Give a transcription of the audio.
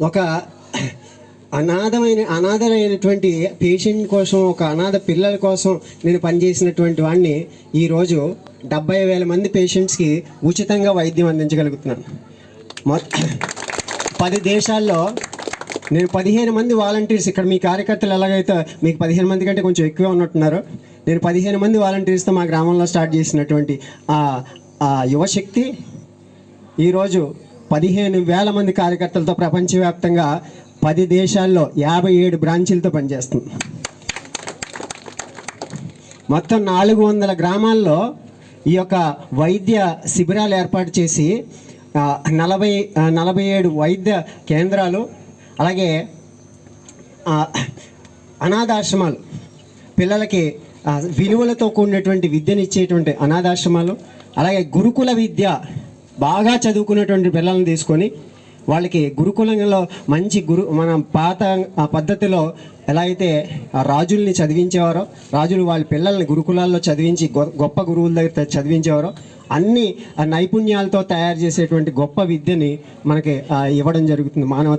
ఒక అనాథమైన అనాథమైనటువంటి పేషెంట్ కోసం ఒక అనాథ పిల్లల కోసం నేను పనిచేసినటువంటి వాడిని ఈరోజు డెబ్బై వేల మంది పేషెంట్స్కి ఉచితంగా వైద్యం అందించగలుగుతున్నాను. మొత్తం పది దేశాల్లో నేను పదిహేను మంది వాలంటీర్స్ ఇక్కడ మీ కార్యకర్తలు ఎలాగైతే మీకు పదిహేను మంది కంటే కొంచెం ఎక్కువ ఉన్నట్టున్నారు. నేను పదిహేను మంది వాలంటీర్స్తో మా గ్రామంలో స్టార్ట్ చేసినటువంటి ఆ యువశక్తి ఈరోజు పదిహేను వేల మంది కార్యకర్తలతో ప్రపంచవ్యాప్తంగా పది దేశాల్లో యాభై ఏడు బ్రాంచీలతో పనిచేస్తుంది. మొత్తం నాలుగు వందల గ్రామాల్లో ఈ యొక్క వైద్య శిబిరాలు ఏర్పాటు చేసి నలభై నలభై ఏడు వైద్య కేంద్రాలు అలాగే అనాథాశ్రమాలు పిల్లలకి విలువలతో కూడినటువంటి విద్యనిచ్చేటువంటి అనాథాశ్రమాలు అలాగే గురుకుల విద్య బాగా చదువుకున్నటువంటి పిల్లల్ని తీసుకొని వాళ్ళకి గురుకులంలో మంచి గురు మన పాత ఆ పద్ధతిలో ఎలా అయితే ఆ రాజుల్ని చదివించేవారో రాజులు వాళ్ళ పిల్లల్ని గురుకులాల్లో చదివించి గొ- గొప్ప గురువుల దగ్గర చదివించేవారో అన్ని నైపుణ్యాలతో తయారు చేసేటువంటి గొప్ప విద్యని మనకి ఇవ్వడం జరుగుతుంది. మానవ